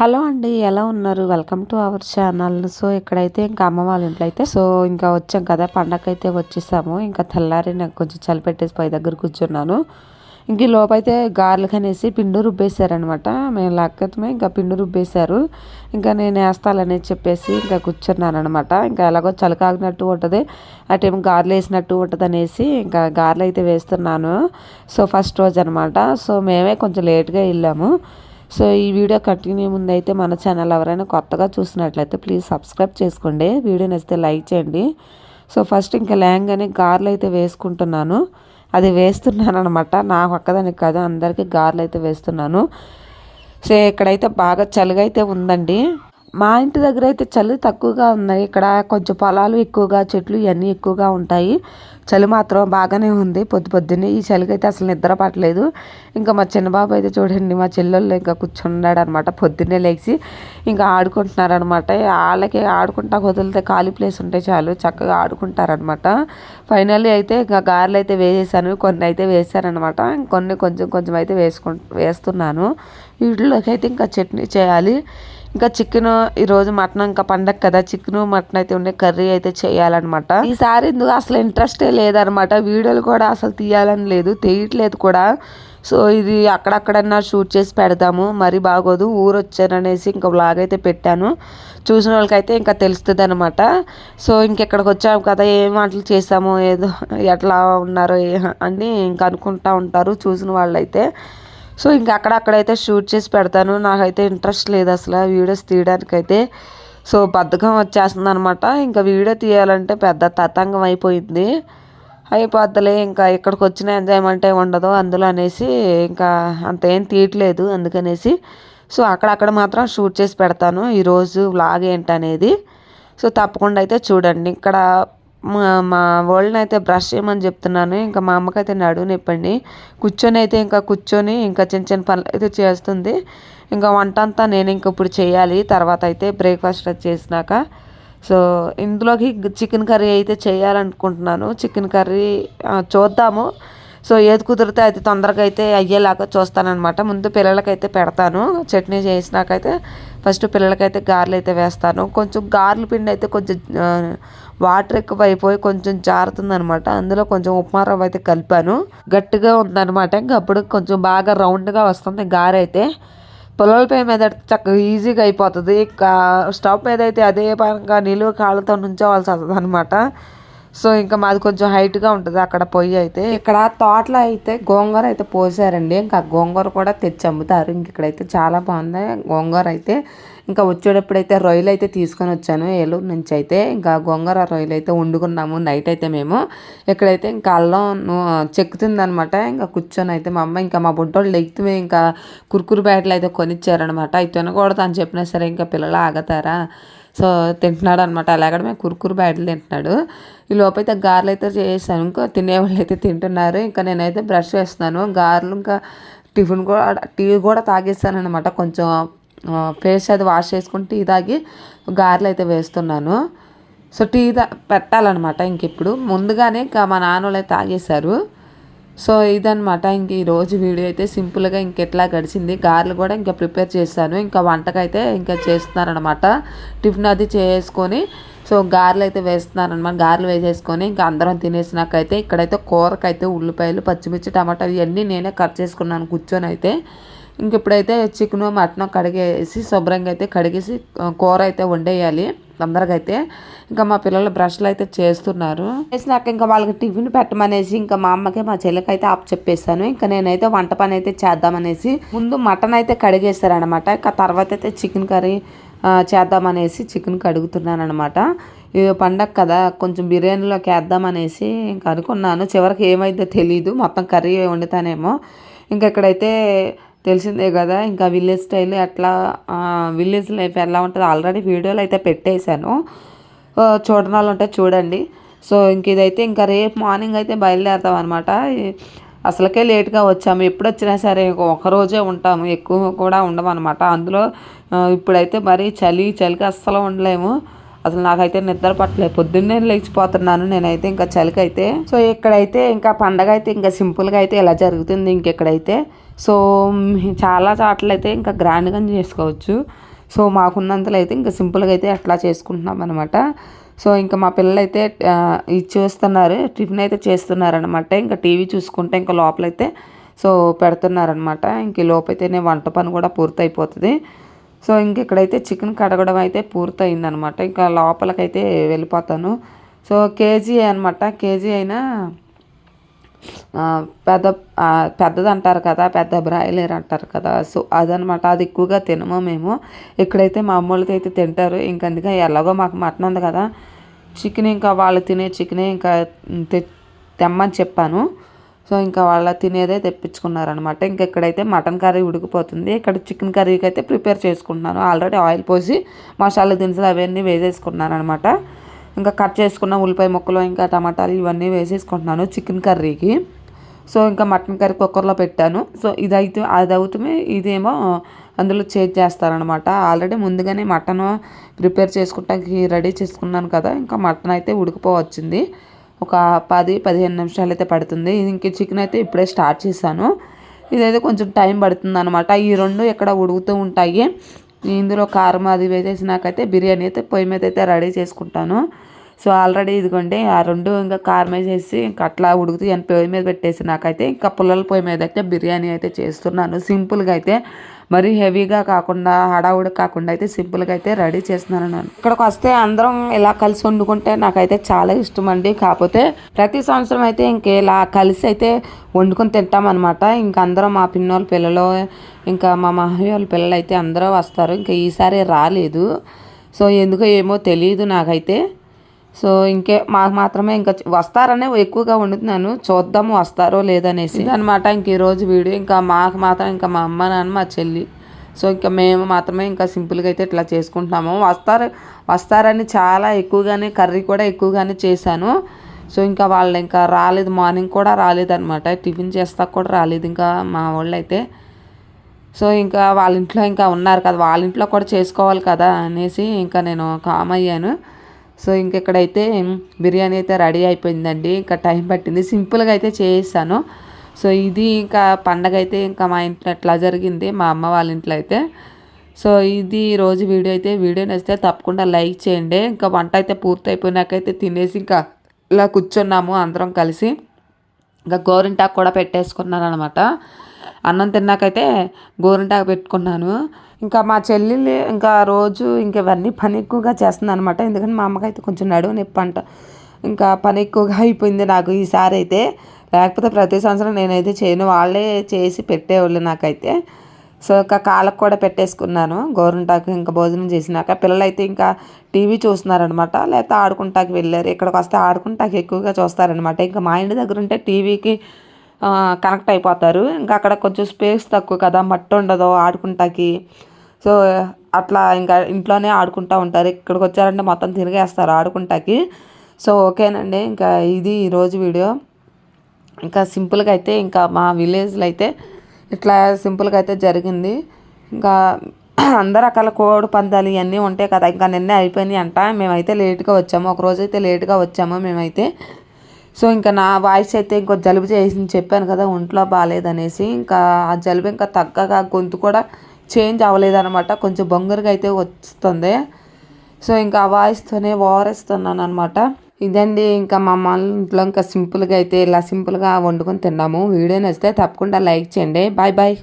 Hello అండి ఎలా ఉన్నారు? Welcome to our channel. So ఇక్కడైతే ఇంకా అమ్మ వాళ్ళ ఇంట్లో అయితే సో ఇంకా వచ్చాం కదా పండగ అయితే వచ్చేసాము. ఇంకా తెల్లారి నాకు కొంచెం చలి పెట్టేసి పై దగ్గర కూర్చున్నాను. ఇంక లోపైతే గార్లకు అనేసి పిండు రుబ్బేశారనమాట మేము లేకపోతే ఇంకా పిండు రుబ్బేశారు. ఇంకా నేను వేస్తాననేది చెప్పేసి ఇంకా కూర్చున్నాను అనమాట ఇంకా ఎలాగో చలి కాగినట్టు ఉంటుంది. అటేమో గార్లు వేసినట్టు ఉంటుంది అనేసి ఇంకా గారెలు అయితే వేస్తున్నాను. సో ఫస్ట్ రోజు అనమాట సో మేమే కొంచెం లేట్గా వెళ్ళాము. సో ఈ వీడియో కంటిన్యూ ముందు అయితే మన ఛానల్ ఎవరైనా కొత్తగా చూసినట్లయితే ప్లీజ్ సబ్స్క్రైబ్ చేసుకోండి. వీడియో నచ్చితే లైక్ చేయండి. సో ఫస్ట్ ఇంకా లేంగానే గార్లు అయితే వేసుకుంటున్నాను. అది వేస్తున్నాను అనమాట నా ఒక్కదానికి కాదు అందరికీ గార్లు అయితే వేస్తున్నాను. సో ఇక్కడైతే బాగా చలిగా అయితే ఉందండి. మా ఇంటి దగ్గర అయితే చలి తక్కువగా ఉన్నాయి. ఇక్కడ కొంచెం పొలాలు ఎక్కువగా చెట్లు ఇవన్నీ ఎక్కువగా ఉంటాయి. చలి మాత్రం బాగానే ఉంది పొద్దు పొద్దున్నే. ఈ చలికి అయితే అసలు నిద్ర పట్టలేదు. ఇంకా మా చిన్నబాబు అయితే చూడండి మా చెల్లెళ్ళు ఇంకా కూర్చున్నాడు అనమాట పొద్దున్నే లేచి ఇంకా ఆడుకుంటున్నారనమాట. వాళ్ళకి ఆడుకుంటా వదిలితే ఖాళీ ప్లేస్ ఉంటే చాలు చక్కగా ఆడుకుంటారనమాట. ఫైనల్లీ అయితే ఇంకా గారెలు అయితే వేసేసాను కొన్ని అయితే వేసారనమాట. కొన్ని కొంచెం కొంచెం అయితే వేసుకు వేస్తున్నాను. వీటిలోకి అయితే ఇంకా చట్నీ చేయాలి. ఇంకా చికెన్ ఈరోజు మటన్ ఇంకా పండగ కదా చికెన్ మటన్ అయితే ఉండే కర్రీ అయితే చేయాలన్నమాట. ఈసారి ఎందుకు అసలు ఇంట్రెస్టే లేదనమాట వీడియోలు కూడా అసలు తీయాలని లేదు తీయట్లేదు కూడా. సో ఇది అక్కడక్కడన్నా షూట్ చేసి పెడదాము. మరి బాగోదు ఊరు వచ్చాననేసి ఇంకా బ్లాగ్ అయితే పెట్టాను. చూసిన వాళ్ళకైతే ఇంకా తెలుస్తుంది అనమాట సో ఇంకెక్కడికి వచ్చాము కదా ఏం వంటలు చేసాము ఏదో ఎట్లా ఉన్నారో అని ఇంకా అనుకుంటా ఉంటారు చూసిన వాళ్ళైతే. సో ఇంకా అక్కడక్కడైతే షూట్ చేసి పెడతాను. నాకైతే ఇంట్రెస్ట్ లేదు అసలు వీడియోస్ తీయడానికైతే. సో బద్ధకం వచ్చేస్తుంది అనమాట ఇంకా వీడియో తీయాలంటే పెద్ద తతంగం అయిపోయింది. అయిపోద్దులే ఇంకా ఇక్కడికి వచ్చిన ఎంజాయ్మెంట్ ఉండదు. అందులో అనేసి ఇంకా అంత ఏం తీయట్లేదు అందుకనేసి. సో అక్కడక్కడ మాత్రం షూట్ చేసి పెడతాను. ఈరోజు వ్లాగ్ ఏంటనేది. సో తప్పకుండా అయితే చూడండి. ఇక్కడ మా మా వరల్డ్ని అయితే బ్రష్ చేయమని చెప్తున్నాను. ఇంకా మా అమ్మకైతే నడువు నొప్పండి కూర్చొని అయితే ఇంకా కూర్చొని ఇంకా చిన్న చిన్న పనులు అయితే చేస్తుంది. ఇంకా వంట అంతా నేను ఇంక ఇప్పుడు చేయాలి. తర్వాత అయితే బ్రేక్ఫాస్ట్ చేసినాక. సో ఇందులోకి చికెన్ కర్రీ అయితే చేయాలనుకుంటున్నాను. చికెన్ కర్రీ చూద్దాము. సో ఏది కుదిరితే అది తొందరగా అయితే అయ్యేలాగా చూస్తానన్నమాట. ముందు పిల్లలకైతే పెడతాను. చట్నీ చేసినాకైతే ఫస్ట్ పిల్లలకైతే గారెలు అయితే వేస్తాను. కొంచెం గారెల పిండి అయితే కొంచెం వాటర్ ఎక్కువ అయిపోయి కొంచెం జారుతుంది అనమాట అందులో కొంచెం ఉప్మా రవ్వ అయితే కలిపాను. గట్టిగా ఉందనమాట ఇంకా అప్పుడు కొంచెం బాగా రౌండ్గా వస్తుంది గారె అయితే. పొలాల పై మీద చక్కగా ఈజీగా అయిపోతుంది. స్టవ్ మీద అయితే అదే పరంగా నిలువ కాళ్ళతో నుంచోవాల్సి వస్తుంది అనమాట సో ఇంకా మాది కొంచెం హైట్గా ఉంటుంది అక్కడ పొయ్యి అయితే. ఇక్కడ తోటలో అయితే గోంగూర అయితే పోసారండి. ఇంకా గోంగూర కూడా తెచ్చి అమ్ముతారు. ఇంక ఇక్కడైతే చాలా బాగుంది గోంగూర అయితే. ఇంకా వచ్చేటప్పుడు అయితే రొయ్యలు అయితే తీసుకొని వచ్చాను. ఏలూరు నుంచి అయితే ఇంకా గోంగూర రొయ్యలు అయితే వండుకున్నాము నైట్ అయితే మేము. ఇక్కడైతే ఇంకా అల్లం చెక్కుతుంది అనమాట ఇంకా కూర్చొని అయితే మా అమ్మ ఇంకా మా బుడ్డోళ్ళు ఎక్కితే ఇంకా కురుకురు బ్యాట్లు అయితే కొనిచ్చారనమాట అవి తినకూడదు అని చెప్పినా సరే ఇంకా పిల్లలు ఆగతారా? సో తింటున్నాడు అనమాట అలాగడ మేము కురుకురు బయటలు తింటున్నాడు. ఈ లోపైతే గారెలు అయితే చేసాను ఇంకా తినేవాళ్ళు అయితే తింటున్నారు. ఇంకా నేనైతే బ్రష్ చేస్తున్నాను గారెలు ఇంకా టిఫిన్ కూడా టీ కూడా తాగేస్తాను అనమాట కొంచెం ఫేస్ అది వాష్ చేసుకుని టీ తాగి గారెలు అయితే వేస్తున్నాను. సో టీ తా పెట్టాలన్నమాట ఇంక ఇప్పుడు. ముందుగానే ఇంకా మా నాన్న వాళ్ళు తాగేశారు. సో ఇదనమాట ఇంక ఈరోజు వీడియో అయితే సింపుల్గా ఇంకెట్లా గడిచింది. గారెలు కూడా ఇంకా ప్రిపేర్ చేశాను. ఇంకా వంటకైతే ఇంకా చేస్తున్నారనమాట టిఫిన్ అది చేసుకొని సో గారెలు అయితే వేస్తున్నారనమాట గారెలు వేసేసుకొని ఇంకా అందరం తినేసినాకైతే ఇక్కడైతే కూరకైతే ఉల్లిపాయలు పచ్చిమిర్చి టమాటాలు ఇవన్నీ నేనే కట్ చేసుకున్నాను కూర్చొని అయితే ఇంక ఇప్పుడైతే చికెను మటన్ కడిగేసి శుభ్రంగా అయితే కడిగేసి కూర అయితే వండేయాలి. తొందరగా అయితే ఇంకా మా పిల్లలు బ్రష్లు అయితే చేస్తున్నారు. చేసినాక ఇంకా వాళ్ళకి టిఫిన్ పెట్టమనేసి ఇంకా మా అమ్మకి మా చెల్లికి అయితే ఆప్ చెప్పేశాను ఇంకా నేనైతే వంట పని అయితే చేద్దామనేసి ముందు మటన్ అయితే కడిగేస్తారనమాట ఇంకా తర్వాత అయితే చికెన్ కర్రీ చేద్దామనేసి చికెన్ కడుగుతున్నాను అనమాట పండగ కదా కొంచెం బిర్యానీలోకి వేద్దామనేసి ఇంకా అనుకున్నాను. చివరికి ఏమైందో తెలీదు మొత్తం కర్రీ వండుతానేమో. ఇంకా ఇక్కడైతే తెలిసిందే కదా ఇంకా విలేజ్ స్టైల్ ఎట్లా విలేజ్ లైఫ్ ఎలా ఉంటుంది? ఆల్రెడీ వీడియోలు అయితే పెట్టేశాను. చూడనాలు ఉంటే చూడండి. సో ఇంక ఇదైతే ఇంకా రేపు మార్నింగ్ అయితే బయలుదేరుతాం అనమాట అసలుకే లేట్గా వచ్చాము. ఎప్పుడు వచ్చినా సరే ఒకరోజే ఉంటాము. ఎక్కువ కూడా ఉండమన్నమాట అందులో ఇప్పుడైతే మరీ చలి చలికి అస్సలు ఉండలేము. అసలు నాకైతే నిద్ర పట్టలేదు. పొద్దున్నే లేచిపోతున్నాను నేనైతే ఇంకా చలికైతే. సో ఇక్కడైతే ఇంకా పండగ అయితే ఇంకా సింపుల్గా అయితే ఇలా జరుగుతుంది ఇంకెక్కడైతే. సో చాలా చాట్లు అయితే ఇంకా గ్రాండ్గా చేసుకోవచ్చు. సో మాకున్నంతలో అయితే ఇంకా సింపుల్గా అయితే అట్లా చేసుకుంటున్నాం అనమాట సో ఇంకా మా పిల్లలు అయితే ఇది చేస్తున్నారు టిఫిన్ అయితే చేస్తున్నారనమాట ఇంకా టీవీ చూసుకుంటే ఇంకా లోపలైతే సో పెడుతున్నారనమాట ఇంక లోపైతేనే వంట పని కూడా పూర్తయిపోతుంది. సో ఇంక ఇక్కడైతే చికెన్ కడగడం అయితే పూర్తయిందనమాట ఇంకా లోపలికైతే వెళ్ళిపోతాను. సో కేజీ అనమాట కేజీ అయినా పెద్ద పెద్దది అంటారు కదా పెద్ద బ్రాయిలర్ అంటారు కదా. సో అదనమాట అది ఎక్కువగా తినము మేము. ఇక్కడైతే మా అమ్మోళ్ళకి అయితే తింటారు. ఇంక అందుకే ఎలాగో మాకు మటన్ ఉంది కదా. చికెన్ ఇంకా వాళ్ళు తినే చికెనే ఇంకా తెమ్మని చెప్పాను. సో ఇంకా వాళ్ళ తినేదే తెప్పించుకున్నారనమాట ఇంకా ఇక్కడైతే మటన్ కర్రీ ఉడికిపోతుంది. ఇక్కడ చికెన్ కర్రీకి అయితే ప్రిపేర్ చేసుకుంటున్నాను. ఆల్రెడీ ఆయిల్ పోసి మసాలా దినుసులు అవన్నీ వేసేసుకున్నాను అనమాట ఇంకా కట్ చేసుకున్న ఉల్లిపాయ ముక్కలు ఇంకా టమాటాలు ఇవన్నీ వేసేసుకుంటున్నాను చికెన్ కర్రీకి. సో ఇంకా మటన్ కర్రీ కుక్కర్లో పెట్టాను. సో ఇది అయితే అది అవుతుంది ఇదేమో అందులో చేజ్ చేస్తారనమాట ఆల్రెడీ ముందుగానే మటన్ ప్రిపేర్ చేసుకుంటానికి రెడీ చేసుకున్నాను కదా ఇంకా మటన్ అయితే ఉడికిపోవచ్చింది. ఒక పది పదిహేను నిమిషాలు అయితే పడుతుంది. ఇంక చికెన్ అయితే ఇప్పుడే స్టార్ట్ చేశాను. ఇదైతే కొంచెం టైం పడుతుంది అనమాట ఈ రెండు ఎక్కడ ఉడుకుతూ ఉంటాయి. ఇందులో కారం అది వేసేసినాకైతే బిర్యానీ అయితే పొయ్యి మీద అయితే రెడీ చేసుకుంటాను. సో ఆల్రెడీ ఇదిగోండి ఆ రెండు ఇంకా కారం వేసేసి ఇంకా అట్లా ఉడుకుతూ అని పొయ్యి మీద పెట్టేసి నాకైతే ఇంకా పుల్లల పొయ్యి మీద అయితే బిర్యానీ అయితే చేస్తున్నాను. సింపుల్గా అయితే మరీ హెవీగా కాకుండా హడావుడి కాకుండా అయితే సింపుల్గా అయితే రెడీ చేస్తున్నాను నేను. ఇక్కడికి వస్తే అందరం ఇలా కలిసి వండుకుంటే నాకైతే చాలా ఇష్టం అండి కాకపోతే ప్రతి సంవత్సరం అయితే ఇంకేలా కలిసి అయితే వండుకొని తింటామన్నమాట. ఇంకా అందరం మా పిన్నోళ్ళ పిల్లలు ఇంకా మా మహయ్య వాళ్ళ పిల్లలు అయితే అందరూ వస్తారు. ఇంకా ఈసారి రాలేదు. సో ఎందుకో ఏమో తెలియదు నాకైతే. సో ఇంకే మాకు మాత్రమే ఇంకా వస్తారనే ఎక్కువగా వండుతున్నాను. చూద్దాము వస్తారో లేదనేసి. అనమాట ఇంక ఈరోజు వీడియో. ఇంకా మాకు మాత్రం ఇంకా మా అమ్మ నాన్న మా చెల్లి. సో ఇంకా మేము మాత్రమే ఇంకా సింపుల్గా అయితే ఇట్లా చేసుకుంటున్నాము. వస్తారు వస్తారని చాలా ఎక్కువగానే కర్రీ కూడా ఎక్కువగానే చేశాను. సో ఇంకా వాళ్ళు ఇంకా రాలేదు. మార్నింగ్ కూడా రాలేదనమాట టిఫిన్ చేస్తా కూడా రాలేదు ఇంకా మా వాళ్ళు అయితే సో ఇంకా వాళ్ళ ఇంట్లో ఇంకా ఉన్నారు కదా. వాళ్ళ ఇంట్లో కూడా చేసుకోవాలి కదా అనేసి ఇంకా నేను కామ్ అయ్యాను. సో ఇంకెక్కడైతే బిర్యానీ అయితే రెడీ అయిపోయిందండి. ఇంకా టైం పట్టింది. సింపుల్గా అయితే చేసాను సో ఇది ఇంకా పండగ అయితే ఇంకా మా ఇంట్లో ఎట్లా జరిగింది. మా అమ్మ వాళ్ళ ఇంట్లో అయితే. సో ఇది రోజు వీడియో అయితే. వీడియో నచ్చితే తప్పకుండా లైక్ చేయండి. ఇంకా వంట అయితే పూర్తి అయిపోయినాకైతే తినేసి ఇంకా ఇలా కూర్చున్నాము అందరం కలిసి. ఇంకా గోరింటాకు కూడా పెట్టేసుకున్నాను అనమాట అన్నం తిన్నాకైతే గోరింటాకు పెట్టుకున్నాను. ఇంకా మా చెల్లెలు ఇంకా రోజు ఇంకా ఇవన్నీ పని ఎక్కువగా చేస్తుంది అనమాట ఎందుకంటే మా అమ్మకైతే కొంచెం నడువు నొప్పి అంట. ఇంకా పని ఎక్కువగా అయిపోయింది నాకు ఈసారి అయితే. లేకపోతే ప్రతి సంవత్సరం నేనైతే చేయను. వాళ్ళే చేసి పెట్టేవాళ్ళు నాకైతే. సో ఇంకా కాళ్ళకు కూడా పెట్టేసుకున్నాను. గోరుంటాకు ఇంకా భోజనం చేసినాక పిల్లలు అయితే ఇంకా టీవీ చూస్తున్నారనమాట లేకపోతే ఆడుకుంటాకి వెళ్ళారు. ఇక్కడికి వస్తే ఆడుకుంటాకి ఎక్కువగా చూస్తారనమాట ఇంకా మా ఇంటి దగ్గర ఉంటే టీవీకి కనెక్ట్ అయిపోతారు. ఇంకా అక్కడ కొంచెం స్పేస్ తక్కువ కదా. మట్టి ఉండదు ఆడుకుంటాకి. సో అట్లా ఇంకా ఇంట్లోనే ఆడుకుంటూ ఉంటారు. ఇక్కడికి వచ్చారంటే మొత్తం తిరిగేస్తారు ఆడుకుంటాకి. సో ఓకేనండి. ఇంకా ఇది ఈరోజు వీడియో. ఇంకా సింపుల్గా అయితే ఇంకా మా విలేజ్లో అయితే ఇట్లా సింపుల్గా అయితే జరిగింది. ఇంకా అందరు రకాల కోడి పందాలు ఇవన్నీ ఉంటాయి కదా ఇంకా నిన్నే అయిపోయినాయి అంట. మేమైతే లేట్గా వచ్చాము. ఒక రోజు అయితే లేట్గా వచ్చాము మేమైతే. సో ఇంకా నా వాయిస్ అయితే ఇంకో జలుబు చేసి చెప్పాను కదా ఒంట్లో బాగాలేదనేసి. ఇంకా ఆ జలుబు ఇంకా తగ్గగా గొంతు కూడా చేంజ్ అవ్వలేదనమాట కొంచెం బొంగరుగా అయితే వస్తుంది. సో ఇంకా ఆ వాయిస్తోనే ఓరేస్తున్నాను అనమాట ఇదండి ఇంకా మా అమ్మ ఇంట్లో ఇంకా సింపుల్గా అయితే ఇలా సింపుల్గా వండుకొని తిన్నాము. వీడియో నచ్చితే తప్పకుండా లైక్ చేయండి. Bye bye.